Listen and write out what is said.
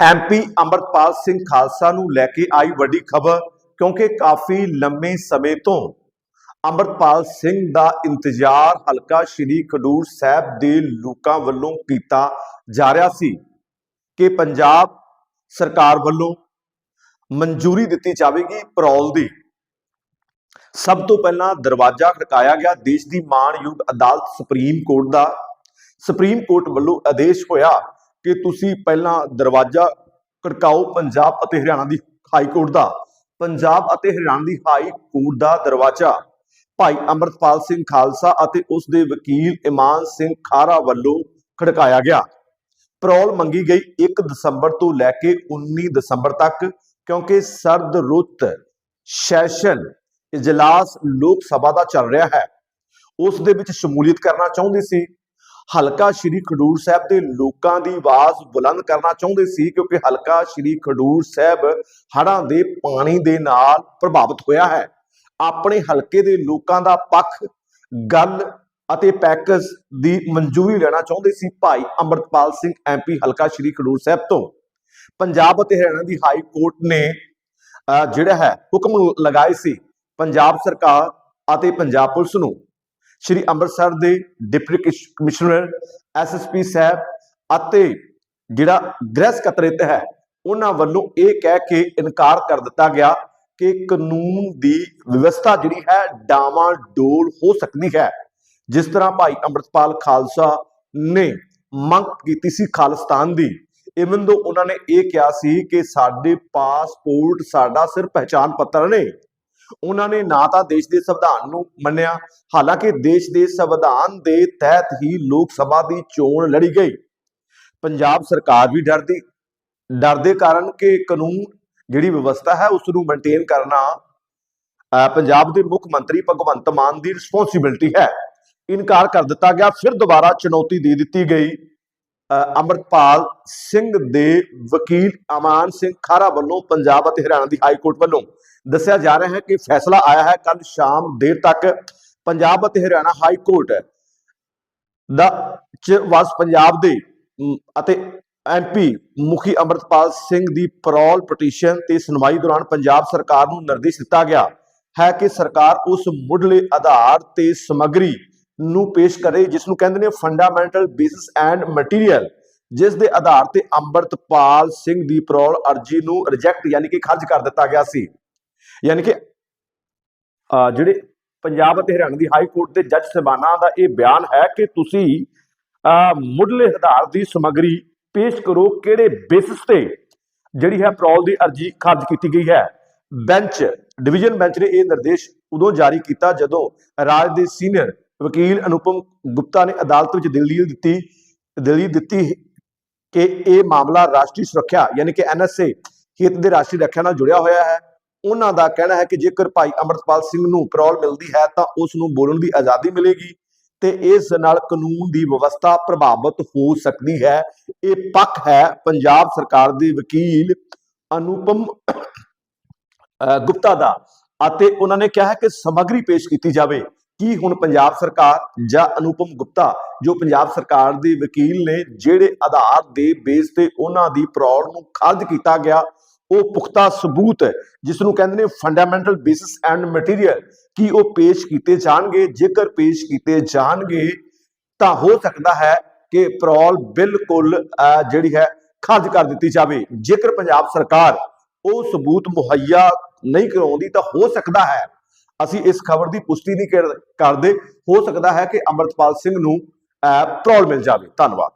MP Amritpal Singh Khalsa ਨੂੰ ਲੈ ਕੇ ਆਈ ਵੱਡੀ ਖਬਰ, ਕਿਉਂਕਿ ਕਾਫੀ ਲੰਮੇ ਸਮੇਂ ਤੋਂ ਅੰਮ੍ਰਿਤਪਾਲ ਸਿੰਘ ਦਾ ਇੰਤਜ਼ਾਰ ਹਲਕਾ ਸ਼੍ਰੀ ਖਡੂਰ ਸਾਹਿਬ ਦੇ ਲੋਕਾਂ ਵੱਲੋਂ ਕੀਤਾ ਜਾ ਰਿਹਾ ਸੀ ਕਿ ਪੰਜਾਬ ਸਰਕਾਰ ਵੱਲੋਂ ਮਨਜ਼ੂਰੀ ਦਿੱਤੀ ਜਾਵੇਗੀ ਪਰੌਲ ਦੀ। ਸਭ ਤੋਂ ਪਹਿਲਾਂ ਦਰਵਾਜ਼ਾ ਖੜਕਾਇਆ ਗਿਆ, ਦੇਸ਼ ਦੀ ਮਾਣਯੋਗ ਅਦਾਲਤ ਸੁਪਰੀਮ ਕੋਰਟ ਦਾ। ਸੁਪਰੀਮ ਕੋਰਟ ਵੱਲੋਂ ਆਦੇਸ਼ ਹੋਇਆ ਕਿ ਤੁਸੀਂ ਪਹਿਲਾਂ ਦਰਵਾਜ਼ਾ ਖੜਕਾਓ ਪੰਜਾਬ ਅਤੇ ਹਰਿਆਣਾ ਦੀ ਹਾਈ ਕੋਰਟ ਦਾ। ਪੰਜਾਬ ਅਤੇ ਹਰਿਆਣਾ ਦੀ ਹਾਈ ਕੋਰਟ ਦਾ ਦਰਵਾਜ਼ਾ। ਭਾਈ ਅੰਮ੍ਰਿਤਪਾਲ ਸਿੰਘ ਖਾਲਸਾ ਅਤੇ ਉਸ ਦੇ ਵਕੀਲ ਇਮਾਨ ਸਿੰਘ ਖਾਰਾ ਵੱਲੋਂ ਖੜਕਾਇਆ ਗਿਆ। ਪੈਰੋਲ ਮੰਗੀ ਗਈ 1 ਦਸੰਬਰ ਤੋਂ ਲੈ ਕੇ 19 ਦਸੰਬਰ ਤੱਕ ਕਿਉਂਕਿ ਸਰਦ ਰੁੱਤ ਸੈਸ਼ਨ ਇਜਲਾਸ ਲੋਕ ਸਭਾ ਦਾ ਚੱਲ ਰਿਹਾ ਹੈ। ਉਸ ਦੇ ਵਿੱਚ ਸ਼ਮੂਲੀਅਤ ਕਰਨਾ ਚਾਹੁੰਦੇ ਸੀ। ਹਲਕਾ ਸ਼੍ਰੀ ਖਡੂਰ ਸਾਹਿਬ ਦੇ ਲੋਕਾਂ ਦੀ ਆਵਾਜ਼ ਬੁਲੰਦ ਕਰਨਾ ਚਾਹੁੰਦੇ ਸੀ ਕਿਉਂਕਿ ਹਲਕਾ ਸ਼੍ਰੀ ਖਡੂਰ ਸਾਹਿਬ ਹੜ੍ਹਾਂ ਦੇ ਪਾਣੀ ਦੇ ਨਾਲ ਪ੍ਰਭਾਵਿਤ ਹੋਇਆ ਹੈ। ਆਪਣੇ ਹਲਕੇ ਦੇ ਲੋਕਾਂ ਦਾ ਪੱਖ ਗੱਲ ਅਤੇ ਪੈਕੇਜ ਦੀ ਮਨਜ਼ੂਰੀ ਲੈਣਾ ਚਾਹੁੰਦੇ ਸੀ ਭਾਈ ਅੰਮ੍ਰਿਤਪਾਲ ਸਿੰਘ ਐਮਪੀ ਹਲਕਾ ਸ਼੍ਰੀ ਖਡੂਰ ਸਾਹਿਬ ਤੋਂ। ਪੰਜਾਬ ਅਤੇ ਹਰਿਆਣਾ ਦੀ ਹਾਈ ਕੋਰਟ ਨੇ ਅਹ, ਜਿਹੜਾ ਹੈ ਹੁਕਮ ਲਗਾਏ ਸੀ। ਪੰਜਾਬ ਸਰਕਾਰ ਅਤੇ ਪੰਜਾਬ ਪੁਲਿਸ ਨੂੰ ਸ਼੍ਰੀ ਅੰਮ੍ਰਿਤਸਰ ਦੇ ਡਿਪਟੀ ਕਮਿਸ਼ਨਰ ਐਸਐਸਪੀ ਸਾਹਿਬ ਅਤੇ ਜਿਹੜਾ ਗ੍ਰਹਿ ਸਕੱਤਰੇਤ ਹੈ, ਉਹਨਾਂ ਵੱਲੋਂ ਇਹ ਕਹਿ ਕੇ ਇਨਕਾਰ ਕਰ ਦਿੱਤਾ ਗਿਆ ਕਿ ਕਾਨੂੰਨ ਦੀ ਵਿਵਸਥਾ ਜਿਹੜੀ ਹੈ, ਡਾਵਾਂ ਡੋਲ ਹੋ ਸਕਦੀ ਹੈ। ਜਿਸ ਤਰ੍ਹਾਂ ਭਾਈ ਅੰਮ੍ਰਿਤਪਾਲ ਖਾਲਸਾ ਨੇ ਮੰਗ ਕੀਤੀ ਸੀ ਖਾਲਿਸਤਾਨ ਦੀ ਇਵਨ ਦੋ ਉਹਨਾਂ ਨੇ ਇਹ ਕਿਹਾ ਸੀ ਕਿ ਸਾਡੇ ਪਾਸਪੋਰਟ, ਸਾਡਾ ਸਿਰ ਪਹਿਚਾਨ ਪੱਤਰ ਨੇ ਉਹਨਾਂ ਨੇ ਨਾ ਤਾਂ ਦੇਸ਼ ਦੇ ਸੰਵਿਧਾਨ ਨੂੰ ਮੰਨਿਆ ਹਾਲਾਂਕਿ ਦੇਸ਼ ਦੇ ਸੰਵਿਧਾਨ ਦੇ ਤਹਿਤ ਹੀ ਲੋਕ ਸਭਾ ਦੀ ਚੋਣ ਲੜੀ ਗਈ। ਪੰਜਾਬ ਸਰਕਾਰ ਵੀ ਡਰਦੀ ਡਰ ਦੇ ਕਾਰਨ ਕਿ ਕਾਨੂੰਨ ਜਿਹੜੀ ਵਿਵਸਥਾ ਹੈ ਉਸ ਨੂੰ ਮੇਨਟੇਨ ਕਰਨਾ ਅਹ, ਪੰਜਾਬ ਦੇ ਮੁੱਖ ਮੰਤਰੀ ਭਗਵੰਤ ਮਾਨ ਦੀ ਰਿਸਪੌਂਸਿਬਿਲਟੀ ਹੈ। ਇਨਕਾਰ ਕਰ ਦਿੱਤਾ ਗਿਆ ਫਿਰ ਦੁਬਾਰਾ ਚੁਣੌਤੀ ਦੇ ਦਿੱਤੀ ਗਈ। ਅਹ, ਅੰਮ੍ਰਿਤਪਾਲ ਸਿੰਘ ਦੇ ਵਕੀਲ ਅਮਾਨ ਸਿੰਘ ਖਾਰਾ ਵੱਲੋਂ ਪੰਜਾਬ ਅਤੇ ਹਰਿਆਣਾ ਦੀ ਹਾਈ ਕੋਰਟ ਵੱਲੋਂ ਦੱਸਿਆ ਜਾ ਰਿਹਾ ਹੈ ਕਿ ਫੈਸਲਾ ਆਇਆ ਹੈ ਕੱਲ ਸ਼ਾਮ ਦੇਰ ਤੱਕ ਪੰਜਾਬ ਅਤੇ ਹਰਿਆਣਾ ਹਾਈ ਕੋਰਟ ਦਾ ਚ ਵਾਸ ਪੰਜਾਬ ਦੇ ਅਮ, ਅਤੇ ਐਮਪੀ ਮੁਖੀ ਅੰਮ੍ਰਿਤਪਾਲ ਸਿੰਘ ਦੀ ਪੈਰੋਲ ਪਟੀਸ਼ਨ ਤੇ ਸੁਣਵਾਈ ਦੌਰਾਨ ਪੰਜਾਬ ਸਰਕਾਰ ਨੂੰ ਨਿਰਦੇਸ਼ ਦਿੱਤਾ ਗਿਆ ਹੈ ਕਿ ਸਰਕਾਰ ਉਸ ਮੁੱਢਲੇ ਆਧਾਰ ਤੇ ਸਮੱਗਰੀ ਨੂੰ ਪੇਸ਼ ਕਰੇ ਜਿਸ ਨੂੰ ਕਹਿੰਦੇ ਨੇ ਫੰਡਾਮੈਂਟਲ ਬੇਸਿਸ ਐਂਡ ਮਟੀਰੀਅਲ ਜਿਸ ਦੇ ਆਧਾਰ ਤੇ ਅੰਮ੍ਰਿਤਪਾਲ ਸਿੰਘ ਦੀ ਪੈਰੋਲ ਅਰਜੀ ਨੂੰ ਰਿਜੈਕਟ ਯਾਨੀ ਕਿ ਖਾਰਜ ਕਰ ਦਿੱਤਾ ਗਿਆ ਸੀ। ਯਾਨੀ ਕਿ ਜਿਹੜੇ ਪੰਜਾਬ ਅਤੇ ਹਰਿਆਣਾ ਦੀ ਹਾਈ ਕੋਰਟ ਦੇ ਜੱਜ ਸਾਹਿਬਾਨਾਂ ਦਾ ਇਹ ਬਿਆਨ ਹੈ ਕਿ ਤੁਸੀਂ, ਅਹ, ਮੁੱਢਲੇ ਆਧਾਰ ਦੀ ਸਮੱਗਰੀ ਪੇਸ਼ ਕਰੋ, ਕਿਹੜੇ ਬੇਸਿਸ ਤੇ ਜਿਹੜੀ ਹੈ ਪਰੋਲ ਦੀ ਅਰਜੀ ਖਾਰਜ ਕੀਤੀ ਗਈ ਹੈ। ਬੈਂਚ, ਡਿਵੀਜ਼ਨ ਬੈਂਚ ਨੇ ਇਹ ਨਿਰਦੇਸ਼ ਉਦੋਂ ਜਾਰੀ ਕੀਤਾ ਜਦੋਂ ਰਾਜ ਦੇ ਸੀਨੀਅਰ ਵਕੀਲ ਅਨੁਪਮ ਗੁਪਤਾ ਨੇ ਅਦਾਲਤ ਵਿੱਚ ਦਲੀਲ ਦਿੱਤੀ ਦਲੀਲ ਦਿੱਤੀ ਕਿ ਇਹ ਮਾਮਲਾ ਰਾਸ਼ਟਰੀ ਸੁਰੱਖਿਆ ਯਾਨੀ ਕਿ ਐਨਐਸਏ ਹਿੱਤ ਦੇ ਰਾਸ਼ਟਰੀ ਰੱਖਿਆ ਨਾਲ ਜੁੜਿਆ ਹੋਇਆ ਹੈ। ਉਹਨਾਂ ਦਾ ਕਹਿਣਾ ਹੈ ਕਿ ਜੇਕਰ ਭਾਈ ਅਮਰਤਪਾਲ ਸਿੰਘ ਨੂੰ ਪੈਰੋਲ ਮਿਲਦੀ ਹੈ ਤਾਂ ਉਸ ਨੂੰ ਬੋਲਣ ਦੀ ਆਜ਼ਾਦੀ ਮਿਲੇਗੀ ਤੇ ਇਸ ਨਾਲ ਕਾਨੂੰਨ ਦੀ ਵਿਵਸਥਾ ਪ੍ਰਭਾਵਿਤ ਹੋ ਸਕਦੀ ਹੈ। ਇਹ ਪੱਖ ਹੈ ਪੰਜਾਬ ਸਰਕਾਰ ਦੇ ਵਕੀਲ ਅਨੁਪਮ ਗੁਪਤਾ ਦਾ ਅਤੇ ਉਹਨਾਂ ਨੇ ਕਿਹਾ ਹੈ ਕਿ ਸਮੱਗਰੀ ਪੇਸ਼ ਕੀਤੀ ਜਾਵੇ। ਕੀ ਹੁਣ ਪੰਜਾਬ ਸਰਕਾਰ ਜਾਂ ਅਨੁਪਮ ਗੁਪਤਾ, ਜੋ ਪੰਜਾਬ ਸਰਕਾਰ ਦੇ ਵਕੀਲ ਨੇ, ਜਿਹੜੇ ਆਧਾਰ ਦੇ ਬੇਸ ਤੇ ਉਹਨਾਂ ਦੀ ਪੈਰੋਲ ਨੂੰ ਖਾਰਜ ਕੀਤਾ ਗਿਆ, ਉਹ ਪੁਖਤਾ ਸਬੂਤ ਹੈ ਜਿਸ ਨੂੰ ਕਹਿੰਦੇ ਨੇ ਫੰਡਾਮੈਂਟਲ ਬੇਸਿਸ ਐਂਡ ਮਟੀਰੀਅਲ ਕੀ ਉਹ ਪੇਸ਼ ਕੀਤੇ ਜਾਣਗੇ? ਜੇਕਰ ਪੇਸ਼ ਕੀਤੇ ਜਾਣਗੇ, ਤਾਂ ਹੋ ਸਕਦਾ ਹੈ ਕਿ ਪੈਰੋਲ ਬਿਲਕੁਲ ਜਿਹੜੀ ਹੈ, ਖਾਰਜ ਕਰ ਦਿੱਤੀ ਜਾਵੇ। ਜੇਕਰ ਪੰਜਾਬ ਸਰਕਾਰ ਉਹ ਸਬੂਤ ਮੁਹੱਈਆ ਨਹੀਂ ਕਰਾਉਂਦੀ, ਤਾਂ ਹੋ ਸਕਦਾ ਹੈ ਅਸੀਂ ਇਸ ਖਬਰ ਦੀ ਪੁਸ਼ਟੀ ਨਹੀਂ ਕਰ- ਕਰਦੇ। ਹੋ ਸਕਦਾ ਹੈ ਕਿ ਅੰਮ੍ਰਿਤਪਾਲ ਸਿੰਘ ਨੂੰ ਅਹ, ਪੈਰੋਲ ਮਿਲ ਜਾਵੇ। ਧੰਨਵਾਦ।